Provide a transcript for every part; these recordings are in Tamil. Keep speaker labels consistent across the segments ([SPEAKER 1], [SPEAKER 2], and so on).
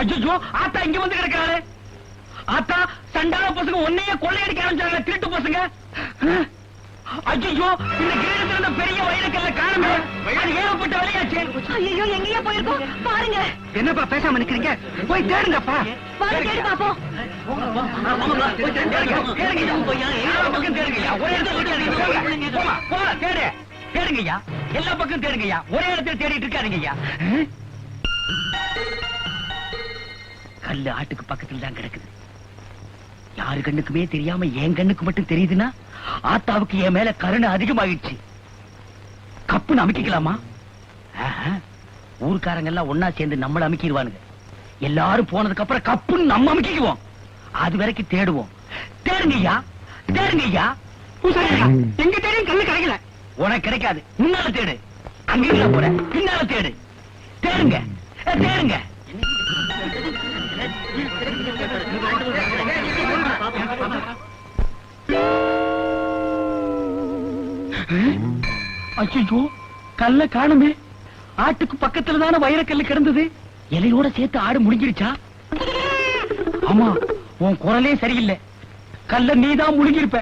[SPEAKER 1] அஜ்ஜோ ஆத்தா இங்க வந்து கிடக்காரு. ஆத்தா சண்டால பசங்க ஒன்னையே கொள்ளையடிக்க ஆரம்பிச்சாங்க திருட்டு பசங்க. அஜ்ஜோ இந்த கிரீடத்துல இருந்த பெரிய வயிறுக்கல்ல காணுமே அது ஏகப்பட்ட விலையாச்சு.
[SPEAKER 2] ஐயோ எங்கேயோ போயிருக்கோம்? பாருங்க.
[SPEAKER 1] என்னப்பா பேசாம நிக்கிறீங்க? போய் தேடுங்கப்பா.
[SPEAKER 2] வாங்க தேடி பாப்போம்
[SPEAKER 1] தேடுங்கய்யா எல்லா பக்கம் தேடுங்கய்யா. ஒரே இடத்துல தேடிட்டு இருக்காருங்கய்யா கல்லு ஆட்டுக்கு பக்கத்துல தான் கிடக்குது. யாரு கண்ணுக்குமே தெரியாம என் கண்ணுக்கு மட்டும் தெரியுதுன்னா ஆத்தாவுக்கு என் மேல கருணை அதிகமாகிடுச்சு கப்புன்னு அமைக்கலாமா. ஊர்க்காரங்க எல்லாம் ஒன்னா சேர்ந்து நம்மள அமைக்கிடுவானுங்க. எல்லாரும் போனதுக்கு அப்புறம் கப்புன்னு நம்ம அமைக்கிக்குவோம். அது வரைக்கும் தேடுவோம். தேடுங்கய்யா தேடுங்கய்யா பூசாரியா, எங்க தேடியும் கல்லு கிடைக்கல. உனக்கு கிடைக்காது. முன்னால தேடு. அங்க போற பின்னால தேடு. தேடுங்க. அஹ், தேடுங்க. அச்சோ கல்ல காணுமே. ஆட்டுக்கு பக்கத்துல தானே வைரக்கல்லு கிடந்தது? இலையோட சேர்த்து ஆடு முடிஞ்சிருச்சா ஆமா உன் குரலே சரியில்லை. கல்ல நீதான் முழுங்கிருப்ப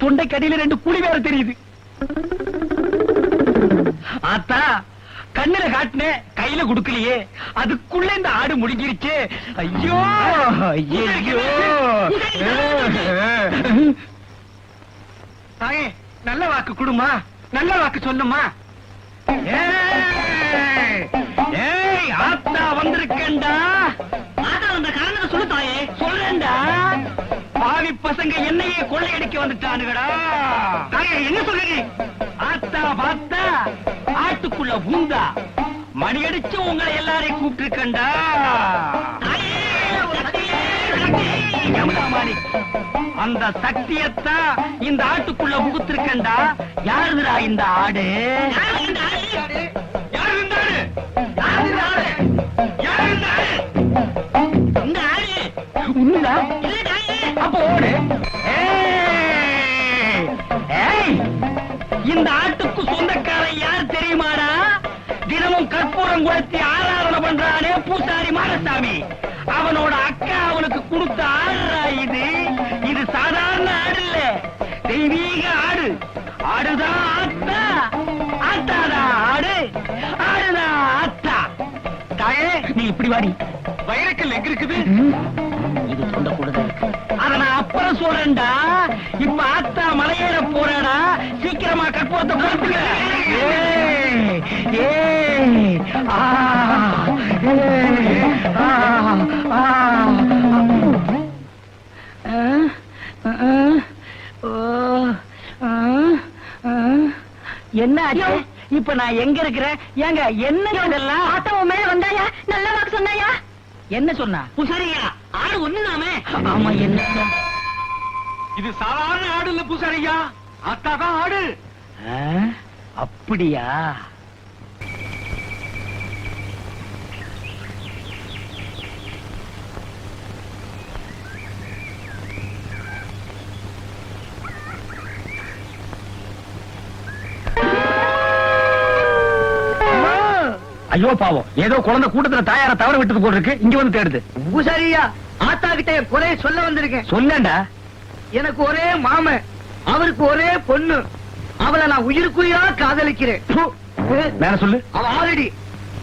[SPEAKER 1] தொண்டை கடியில ரெண்டு குழி வேற தெரியுது. ஆத்தா கண்ணுல காட்டுன கையில குடுக்கலையே. அதுக்குள்ள இந்த ஆடு முடிஞ்சிருச்சு ஐயோ! ஐயோ! தாயே நல்ல வாக்கு கொடுமா. நல்ல வாக்கு சொல்லுமா. ஏய், ஏய் ஆத்தா வந்திருக்கேன்டா. ஆத்தா வந்த காரணத்தை சொல்லு தாயே. சொல்றேன்டா. பாவி பசங்க என்னையே கொள்ளையடிக்க வந்துட்டானுங்கடா. என்ன சொல்றீங்க? ஆத்தா பார்த்தா ஆட்டுக்குள்ள பூந்தா. மணி அடிச்சு உங்களை எல்லாரையும் கூப்பிட்டுருக்கண்டா அந்த சக்தியத்தான் இந்த ஆட்டுக்குள்ள புகுத்திருக்கண்டா யாருதுரா இந்த ஆடு? இந்த ஆட்டுக்கு சொந்தக்காரன் யார் தெரியுமாடா? தினமும் கற்பூரம் கொளுத்தி ஆராதனை பண்றானே பூசாரி மாரசாமி. அவனோட அக்கா அவனுக்கு கொடுத்த ஆடுறா இது. இது சாதாரண ஆடு இல்ல தெய்வீக ஆடு. ஆடுதான் ஆத்தா? ஆத்தாதான் ஆடு? ஆடுதான் ஆத்தா? தாயே நீ இப்படி வாடி. வைரக்கல் எங்க இருக்குது? இது சொந்த கூடுதல் அத நான் அப்புறம் சொல்றேன்டா. இப்ப ஆத்தா போறாடா ஆ, ஆ. என்ன ஆச்சு? இப்ப நான் எங்க இருக்கிறேன்? ஏங்க என்ன இதெல்லாம்?
[SPEAKER 2] உன் மேல வந்தாயா? நல்ல வாக்கு சொன்னாயா?
[SPEAKER 1] என்ன சொன்னா?
[SPEAKER 2] புசரியா ஆடு ஒண்ணுதாமே
[SPEAKER 1] ஆமா என்ன
[SPEAKER 3] இது சாதாரண ஆடு இல்ல பூசாரியா அத்தாதான் ஆடு.
[SPEAKER 1] அப்படியா? ஐயோ பாவம். ஏதோ குழந்தை கூட்டத்துல தாயார தவற விட்டது போல இருக்கு. இங்க வந்து தேடுது.
[SPEAKER 4] பூசாரியா ஆத்தா கிட்ட குறைய சொல்ல வந்திருக்கேன்.
[SPEAKER 1] சொல்லண்டா
[SPEAKER 4] எனக்கு ஒரே மாமன். அவருக்கு ஒரே பொண்ணு. அவளை நான் உயிருக்குயிரா காதலிக்கிறேன்.
[SPEAKER 1] வேற சொல்லு.
[SPEAKER 4] அவ ஆறடி.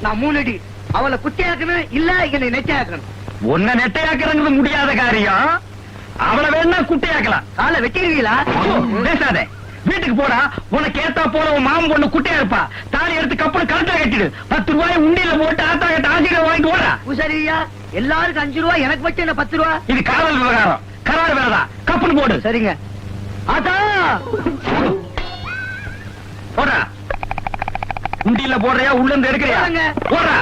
[SPEAKER 4] நான் மூணு அடி அவளை குட்டியாக்கணும் இல்ல என்னை நெச்சாக்கணும்
[SPEAKER 1] உன்னை நெட்டையாக்குறது முடியாத காரியம். அவளை வேணா குட்டையாக்கலாம்.
[SPEAKER 4] காலை வெட்டிடுவீங்களா?
[SPEAKER 1] பேசாத. வீட்டுக்கு போடா. உனக்கு ஏத்தா போல உன் மாமன் பொண்ணு குட்டையா இருப்பா. தாலி எடுத்து கப்பல் கரெக்டா கட்டிடு. பத்து ரூபாய் உண்டியில போட்டு ஆத்தா கிட்ட ஆசீர்வாதம் வாங்கிட்டு ஓடா.
[SPEAKER 4] பூசாரியா எல்லாருக்கும் அஞ்சு ரூபா எனக்கு வச்சு என்ன பத்து ரூபா?
[SPEAKER 1] இது காதல் விவகாரம். கரார் வேறதா கப்பல் போடு.
[SPEAKER 4] சரிங்க. ஆத்தா!
[SPEAKER 1] போடா. உண்டியில போடுறியா உள்ள இருந்து எடுக்கிறியா. போடுறா.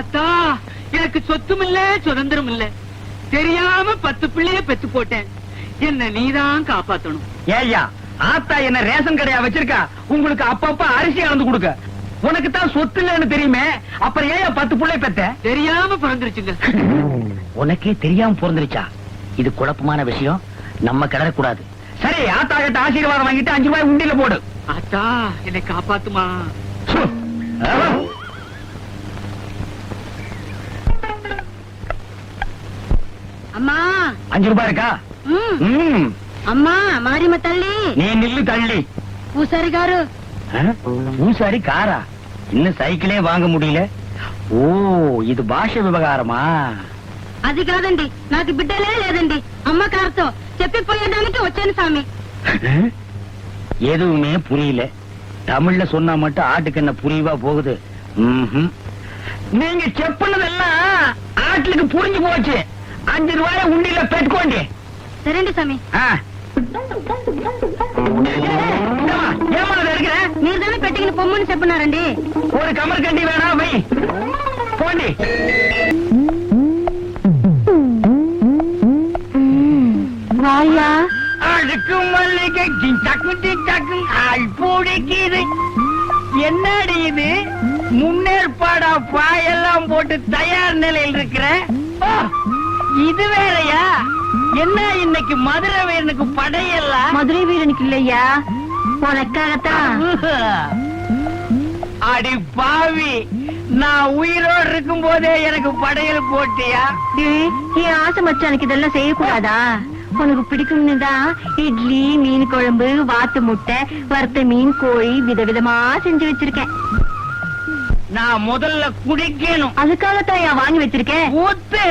[SPEAKER 4] அத்தா எனக்கு சொத்தும் இல்ல சுதந்திரம் இல்ல தெரியாம பத்து பிள்ளைய பெத்து போட்டேன். என்ன நீதான் காப்பாத்தணும்.
[SPEAKER 1] ஏய்யா ஆத்தா என்ன ரேஷன் கடையா வச்சிருக்கா? உங்களுக்கு அப்பப்ப அரிசி அளந்து கொடுக்க. உனக்கு தான் சொத்து இல்லைன்னு தெரியுமே அப்புறம் ஏன் பத்து புள்ளை பெத்த?
[SPEAKER 4] தெரியாம பிறந்துருச்சுங்க.
[SPEAKER 1] உனக்கே தெரியாம பிறந்துருச்சா? இது குழப்பமான விஷயம். நம்ம கிடக்கூடாது சரி ஆத்தா கிட்ட ஆசீர்வாதம் வாங்கிட்டு அஞ்சு ரூபாய் உண்டியில போடு
[SPEAKER 4] அத்தா என்னை காப்பாத்துமா
[SPEAKER 1] சு. ஆ.
[SPEAKER 2] அம்மா
[SPEAKER 5] அஞ்சு ரூபாய் இருக்கா
[SPEAKER 2] ம்
[SPEAKER 5] ம்
[SPEAKER 2] అమ్మా మారిమ తల్లి
[SPEAKER 5] நீ நில்லு தள்ளி
[SPEAKER 2] పూసారి గారు
[SPEAKER 5] ஆ? பூசாரி காரா இன்னும் சைக்கிளே வாங்க முடியல ஓ இது பாஷ விவகாரமா
[SPEAKER 2] అది కాదండి నాకు బిడ్డలే లేదండి అమ్మ కారుతో చెప్పిపోయేదానికి వచ్చాను స్వామి
[SPEAKER 5] எதுவுமே புரியல தமிழ்ல சொன்னா மட்டும் ஆட்டுக்கு என்ன புரியவா போகுது ம்ஹும். நீங்க செப்புனதெல்லாம் ஆட்டுக்கு புரிஞ்சு போச்சு அஞ்சு ரூபாய உண்டியில பெட்டுக்கோண்டி
[SPEAKER 2] సరేండి స్వామి
[SPEAKER 5] ஆ. ஏம்மா, ஏம்மா அதை எடுக்கிற
[SPEAKER 2] మీరు దాన్ని పెట్టిన పొమ్మని చెప్పినారండి
[SPEAKER 5] ஒரு கமர் கண்டி வேணா வை போண்டி
[SPEAKER 2] வாயா?
[SPEAKER 5] அழுக்கு மல்லிகை டிங்டாக்கு டிங்டாக்கு ஆள் பிடிக்குது. என்னடி இது? முன்னேற்பாடா பாயெல்லாம் போட்டு தயார் நிலையில் இருக்கிற? இது வேறையா? என்ன இன்னைக்கு மதுரை வீரனுக்கு படையெல்லாம்
[SPEAKER 2] மதுரை வீரனுக்கு இல்லையா? உனக்காகத்தான்.
[SPEAKER 5] அடி பாவி நான் உயிரோடு இருக்கும் போதே எனக்கு படையல் போட்டியா?
[SPEAKER 2] என் ஆசை மச்சானுக்கு இதெல்லாம் செய்யக்கூடாதா? உனக்கு பிடிக்கும்னு தான் இட்லி மீன் குழம்பு வாத்து முட்டை வறுத்த மீன் கோழி விதவிதமா செஞ்சு வச்சிருக்கேன்.
[SPEAKER 5] நான் முதல்ல குடிக்கணும்.
[SPEAKER 2] அதுக்காகத்தான் ஏன் வாங்கி வச்சிருக்கேன்
[SPEAKER 5] ஊத்து.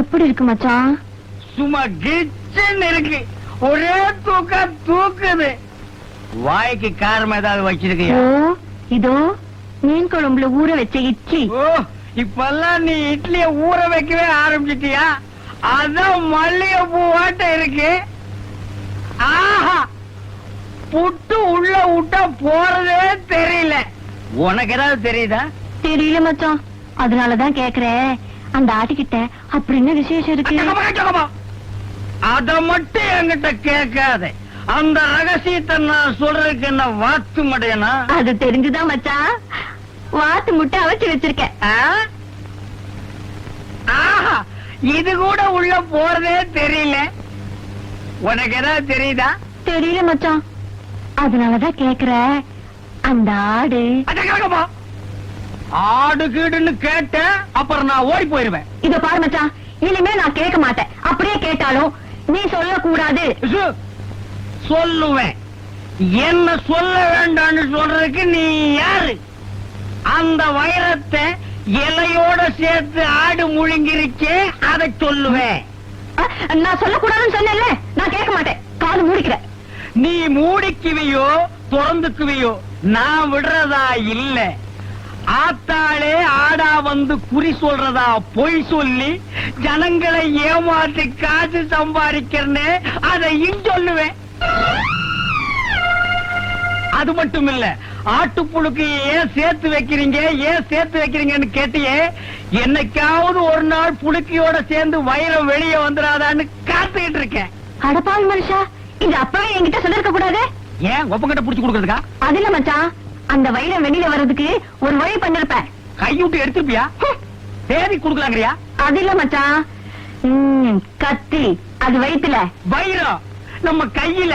[SPEAKER 2] எப்படி இருக்கு மச்சான்?
[SPEAKER 5] சும்மா கிச்சன் இருக்கு. ஒரே தூக்க தூக்குது. வாய்க்கு காரம் ஏதாவது வச்சிருக்கியா?
[SPEAKER 2] இதோ மீன் குழம்புல ஊற வச்ச இட்லி.
[SPEAKER 5] இப்பெல்லாம் நீ இட்லிய ஊற வைக்கவே ஆரம்பிச்சிட்டியா? அதான் மல்லிகை பூ வாட்ட இருக்கு. ஆஹா! புட்டு உள்ள விட்டா போறதே தெரியல. உனக்கு ஏதாவது தெரியுதா?
[SPEAKER 2] தெரியல மச்சான். அதனாலதான் கேக்குறேன். அந்த ஆட்டுக்கிட்ட அப்படி என்ன விசேஷம் இருக்கு.
[SPEAKER 5] அத மட்டும் என்கிட்ட கேட்காத. அந்த ரகசியத்தை நான் சொல்றதுக்கு என்ன வாத்து மடையனா?
[SPEAKER 2] அது தெரிஞ்சுதான் மச்சான் வாத்து முட்டை அவைச்சு வச்சிருக்கேன்?
[SPEAKER 5] ஆஹா இது கூட உள்ள போறதே தெரியல. உனக்கு ஏதாவது தெரியுதா?
[SPEAKER 2] தெரியல மச்சான் அதனாலதான் கேக்குறேன். அந்த ஆடு.
[SPEAKER 5] ஆடு கீடுன்னு கேட்ட அப்புறம் நான் ஓடி போயிருவேன்.
[SPEAKER 2] இத பாரு மச்சான் இனிமே நான் கேட்க மாட்டேன். அப்படியே கேட்டாலும் நீ சொல்லக்கூடாது.
[SPEAKER 5] சொல்லுவேன். என்ன சொல்ல வேண்டாம்னு சொல்றதுக்கு நீ யாரு? அந்த வைரத்தை இலையோட சேர்த்து ஆடு முழுங்கிருச்சே அதை சொல்லுவேன்.
[SPEAKER 2] நான் சொல்லக்கூடாதுன்னு சொன்னேன்ல நான் கேட்க மாட்டேன். காது மூடிக்கிறேன்
[SPEAKER 5] நீ மூடிக்குவியோ திறந்துக்குவியோ நான் விடுறதா இல்ல. ஆத்தாளே ஆடா வந்து குறி சொல்றதா பொய் சொல்லி ஜனங்களை ஏமாத்தி காசு சம்பாதிக்கிறனே அதையும் சொல்லுவேன். அது மட்டும் இல்ல ஆட்டுப்புழுக்கு ஏன் சேர்த்து வைக்கிறீங்க ஏன் சேர்த்து வைக்கிறீங்கன்னு கேட்டியே என்னைக்காவது ஒரு நாள் புழுக்கியோட சேர்ந்து வைரம் வெளியே வந்துடாதான்னு காத்துக்கிட்டு இருக்கேன்.
[SPEAKER 2] அடப்பாவி மனுஷா இது அப்பவே என்கிட்ட சொல்லிருக்க கூடாது?
[SPEAKER 5] ஏன் ஒப்பங்கிட்ட புடிச்சு கொடுக்கறதுக்கா?
[SPEAKER 2] அது இல்ல மச்சான் அந்த வைரம் வெளியில வர்றதுக்கு ஒரு வழி பண்ணிருப்பேன்.
[SPEAKER 5] கையூட்டு எடுத்துப்பியா தேதி குடுக்கலாங்கறியா?
[SPEAKER 2] அது இல்ல மச்சான். கத்தி. அது வயித்துல.
[SPEAKER 5] வைரம் நம்ம கையில.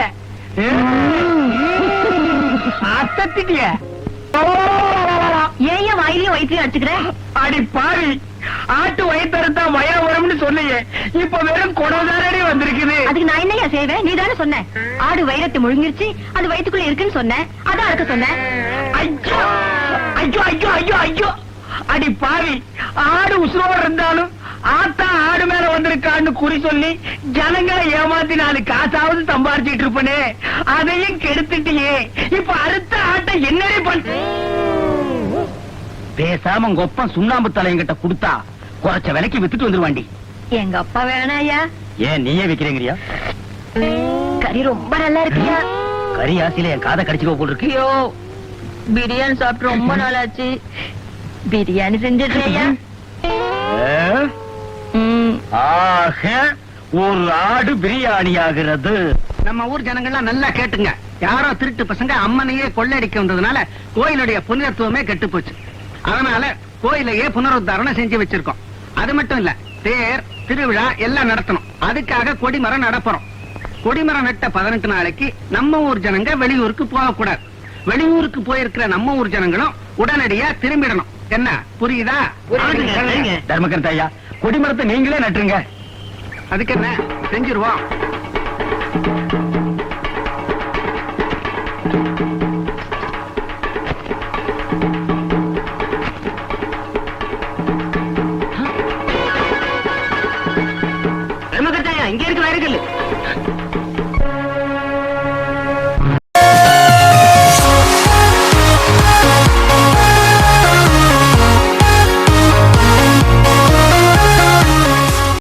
[SPEAKER 5] அசத்திட்டிய.
[SPEAKER 2] ஏன் வாயிலையும் வயிற்றையும் அடிச்சுக்கிறேன்
[SPEAKER 5] அடி பாவி. ஆட்டு வயிற்றுத்தான் வயம் வரும்னு சொன்னீங்க இப்ப வெறும் குடதாரடி வந்திருக்குது.
[SPEAKER 2] அதுக்கு நான் என்னையா செய்வேன்? நீ தானே சொன்ன. ஆடு வைரத்தை முழுங்கிருச்சு அது வயித்துக்குள்ள இருக்குன்னு சொன்னேன் அதான் அறுக்க சொன்னேன்
[SPEAKER 5] ஐயோ! ஐயோ ஐயோ ஐயோ ஐயோ! அடி பாவி! ஆடு உசுரோடு இருந்தாலும் ஆத்தா ஆடு மேல வந்திருக்கான்னு குறி சொல்லி ஜனங்களை ஏமாத்தி நாலு காசாவது சம்பாரிச்சிட்டு இருப்பனே. அதையும் கெடுத்துட்டியே. இப்ப அடுத்த ஆட்டை என்னடி பண்ண பேசாம உங்க ஒப்பம் சுண்ணாம்பு தலையங்கிட்ட கொடுத்தா குறைச்ச விலைக்கு வித்துட்டு வந்துருவாண்டி.
[SPEAKER 2] எங்க அப்பா வேணாயா
[SPEAKER 5] ஏன் நீயே விக்கிறீங்கறியா?
[SPEAKER 2] கறி ரொம்ப நல்லா இருக்குயா?
[SPEAKER 5] கறி ஆசையில என் காதை கடிச்சுக்கோ போல் இருக்கு
[SPEAKER 2] ஐயோ பிரியாணி சாப்பிட்டு ரொம்ப நாளாச்சு. பிரியாணி செஞ்சிடுறியா
[SPEAKER 5] ஆக ஒரு ஆடு பிரியாணி ஆகிறது.
[SPEAKER 4] நம்ம ஊர் ஜனங்கள்லாம் நல்லா கேட்டுங்க. யாரோ திருட்டு பசங்க அம்மனையே கொள்ளையடிக்க வந்ததுனால கோயிலுடைய புனிதத்துவமே கெட்டு போச்சு. அதனால கோயிலையே புனருத்தாரணம் செஞ்சு வச்சிருக்கோம். அது மட்டும் இல்ல தேர் திருவிழா எல்லாம் நடத்தணும். அதுக்காக கொடிமரம் நடப்புறோம். கொடிமரம் நட்ட பதினெட்டு நாளைக்கு நம்ம ஊர் ஜனங்க வெளியூருக்கு போகக்கூடாது. வெளியூருக்கு போயிருக்கிற நம்ம ஊர் ஜனங்களும் உடனடியா திரும்பிடணும். என்ன புரியுதா?
[SPEAKER 1] தர்மகர்த்த ஐயா கொடிமரத்தை நீங்களே நட்டுருங்க.
[SPEAKER 4] அதுக்கு என்ன செஞ்சிருவோம்.